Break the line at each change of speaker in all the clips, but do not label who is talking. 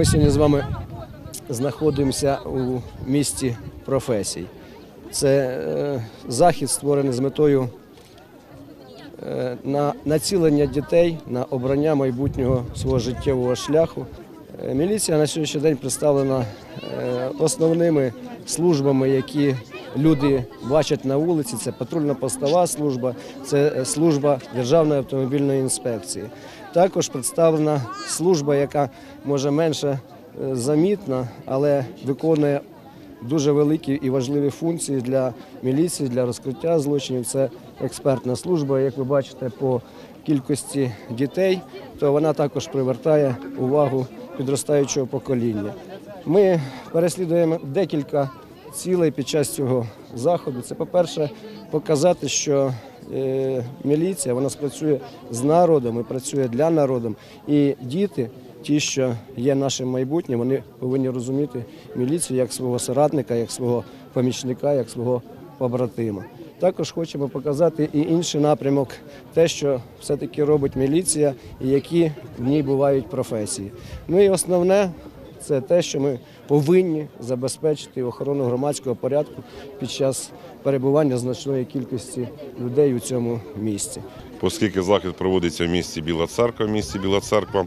Ми сьогодні з вами знаходимося у місті професій. Це е, захід створений з метою е, на націлення дітей на обрання майбутнього свого життєвого шляху. Е, Міліція на сьогоднішній день представлена основними службами, які люди бачать на вулиці. Це патрульно-постова служба, це е, служба Державної автомобільної інспекції. Також представлена служба, яка може менше е, замітна, але виконує дуже великі і важливі функції для міліції, для розкриття злочинів. Це експертна служба. Як ви бачите, по кількості дітей, то вона також привертає увагу підростаючого покоління. Ми переслідуємо декілька цілей під час цього заходу. Це, по-перше, показати, що е, міліція вона спрацює з народом і працює для народу. І діти, ті, що є нашим майбутнім, вони повинні розуміти міліцію як свого соратника, як свого помічника, як свого побратима. Також хочемо показати і інший напрямок, те, що все-таки робить міліція і які в ній бувають професії. Ну і основне це те, що ми повинні забезпечити охорону громадського порядку під час перебування значної кількості людей у цьому місці.
Оскільки захід проводиться в місті Біла Церква, в місті Біла Церква,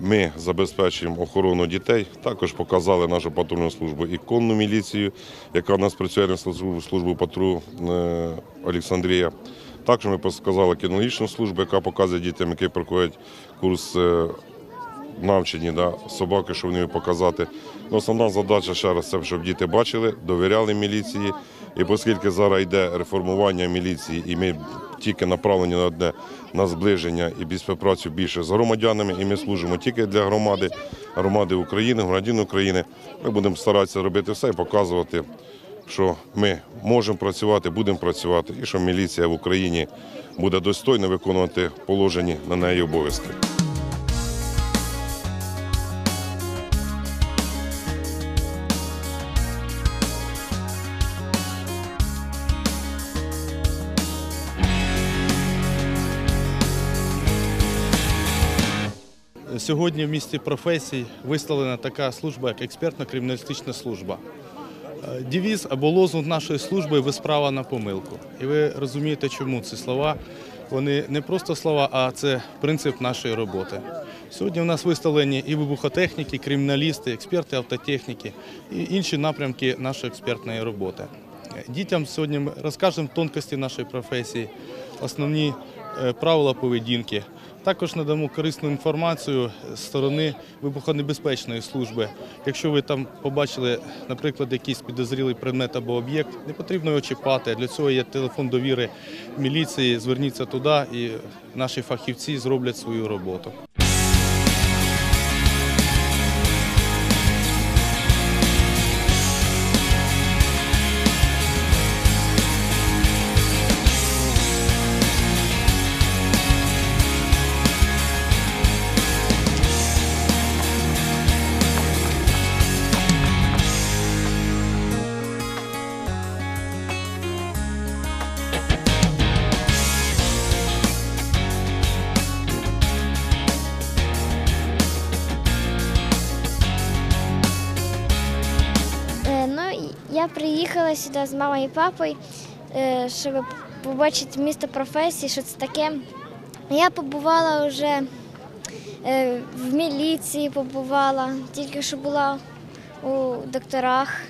ми забезпечуємо охорону дітей. Також показали нашу патрульну службу і конну міліцію, яка в нас працює на службу, службу патру е, Олександрія. Також ми показали кінологічну службу, яка показує дітям, які проходять курс е, навчені да, собаки, що вони показати. Ну, Основна задача ще раз це, щоб діти бачили, довіряли міліції. І оскільки зараз йде реформування міліції, і ми тільки направлені на одне на зближення і співпрацю більше з громадянами, і ми служимо тільки для громади, громади України, громадян України. Ми будемо старатися робити все і показувати, що ми можемо працювати, будемо працювати, і що міліція в Україні буде достойно виконувати положені на неї обов'язки.
Сьогодні в місті професій виставлена така служба, як експертно-криміналістична служба. Е, Девіз або лозунг нашої служби ви справа на помилку. І ви розумієте, чому ці слова. Вони не просто слова, а це принцип нашої роботи. Сьогодні у нас виставлені і вибухотехніки, криміналісти, експерти автотехніки і інші напрямки нашої експертної роботи. Дітям сьогодні ми розкажемо тонкості нашої професії, основні е, правила поведінки. Також надамо корисну інформацію з сторони вибухонебезпечної служби. Якщо ви там побачили, наприклад, якийсь підозрілий предмет або об'єкт, не потрібно його чіпати. Для цього є телефон довіри міліції. Зверніться туди, і наші фахівці зроблять свою роботу.
Я приїхала сюди з мамою і папою, е, щоб побачити місто професії, що це таке. Я побувала вже е, в міліції, побувала, тільки що була у докторах.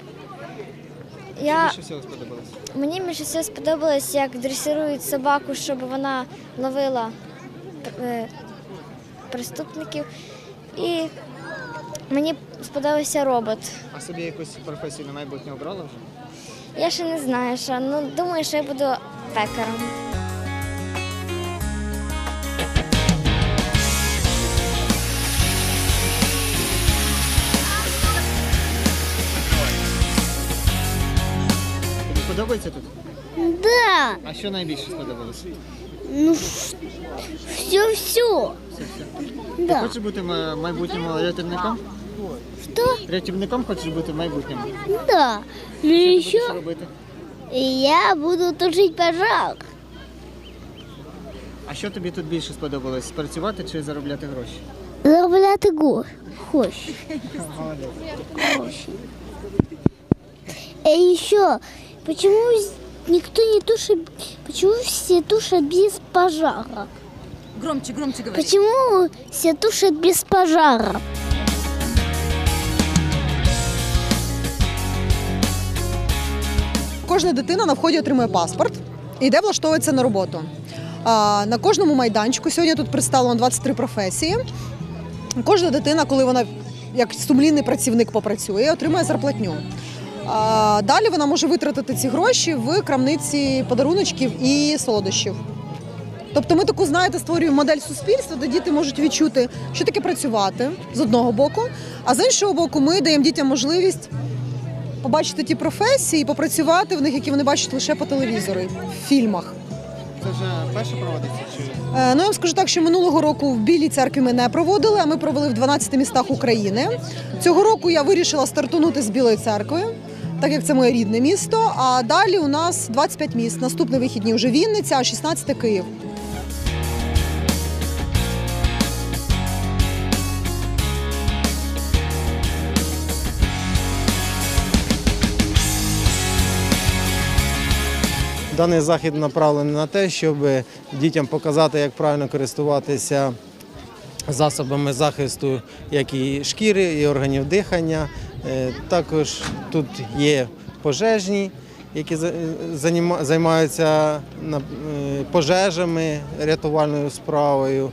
Я,
Більше всього сподобалось.
мені більше всього сподобалось, як дресирують собаку, щоб вона ловила е, преступників. І мені сподобався робот.
А собі якусь професію на майбутнє обрала вже?
Я ще не знаю, що ну думаю, що я буду пекарем.
Тобі подобається тут?
Да,
А що найбільше сподобалось?
ну все, все. Да.
Хочеш бути майбутнім рятівником?
Что?
Рятівником хочеш бути в майбутньому?
Да. Ну
Що ти
еще
будеш робити?
я буду тушить пожар.
А що тобі тут більше сподобалось? Працювати чи заробляти гроші?
Заробляти го- гроші. Гроші. И еще, почему с- никто не тушит, почему все тушат без пожара?
Громче, громче говори.
Почему все тушат без пожара?
Кожна дитина на вході отримує паспорт і йде влаштовується на роботу. На кожному майданчику сьогодні тут представлено 23 професії. Кожна дитина, коли вона як сумлінний працівник попрацює, отримує зарплатню. Далі вона може витратити ці гроші в крамниці подаруночків і солодощів. Тобто ми таку, знаєте, створюємо модель суспільства, де діти можуть відчути, що таке працювати з одного боку, а з іншого боку, ми даємо дітям можливість побачити ті професії, попрацювати в них, які вони бачать лише по телевізору, в фільмах.
Це вже перше проводиться? Чи
Е, Ну, я вам скажу так, що минулого року в Білій церкві ми не проводили, а ми провели в 12 містах України. Цього року я вирішила стартунути з Білої церкви, так як це моє рідне місто. А далі у нас 25 міст. Наступні вихідні вже Вінниця, а 16 Київ.
Даний захід направлений на те, щоб дітям показати, як правильно користуватися засобами захисту, як і шкіри, і органів дихання. Е, Також тут є пожежні, які займаються е, пожежами, рятувальною справою.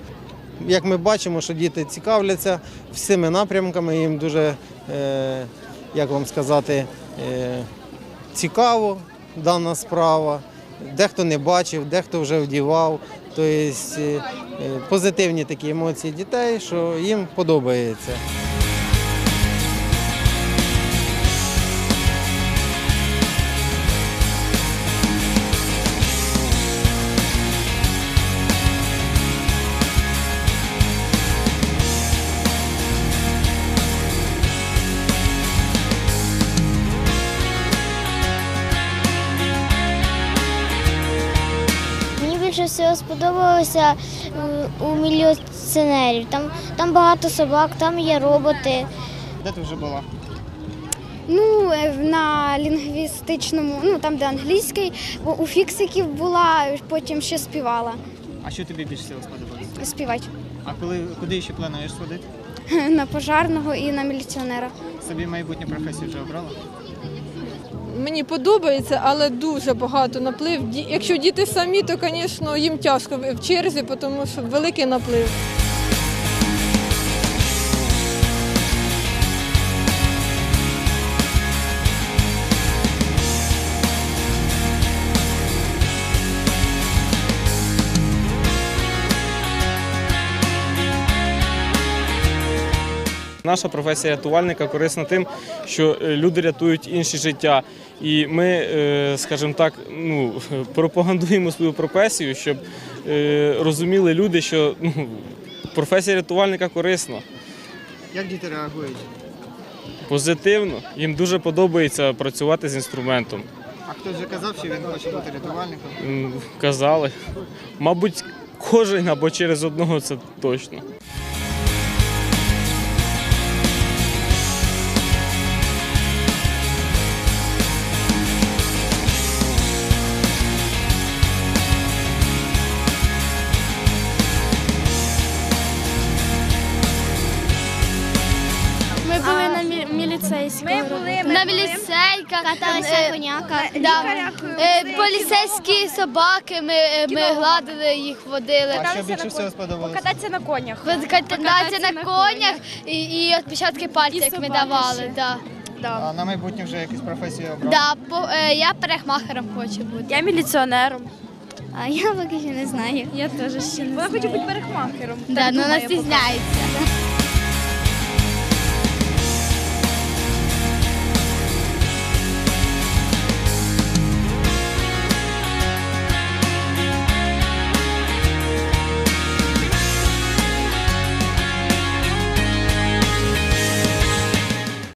Як ми бачимо, що діти цікавляться всіми напрямками, їм дуже, е, як вам сказати, цікаво дана справа. Дехто не бачив, дехто вже вдівав. Тобто е, е, позитивні такі емоції дітей, що їм подобається.
Сподобалося у міліціонерів. Там, там багато собак, там є роботи.
де ти вже була?
Ну, е, на лінгвістичному, ну там, де англійський, у фіксиків була, потім ще співала.
А що тобі більше всього сподобалося?
Співати
А коли куди ще плануєш сходити?
на пожарного і на міліціонера.
Собі майбутню професію вже обрала?
Мені подобається, але дуже багато наплив. Якщо діти самі, то, звісно, їм тяжко в черзі, тому що великий наплив.
Наша професія рятувальника корисна тим, що е, люди рятують інші життя. І ми, е, скажімо так, ну, пропагандуємо свою професію, щоб е, розуміли люди, що ну, професія рятувальника корисна,
Як діти реагують?
позитивно. Їм дуже подобається працювати з інструментом.
А хтось вже казав, що він хоче бути рятувальником?
Казали. Мабуть, кожен або через одного це точно.
Були На
міліцейках
на коняках.
Да. Е, Поліцейські собаки, ми, е, ми гладили їх, водили.
А що більше всього сподобалося?
Кататися на конях.
Кататися на конях і, і відпечатки пальців, як ми давали.
ще.
Да.
А на майбутнє вже якусь професію обрала?
Да, по, е, я перехмахером хочу бути.
Я міліціонером.
А я поки що не знаю.
Я теж ще не Вона хоче бути перехмахером.
Да, ну, вона стізняється.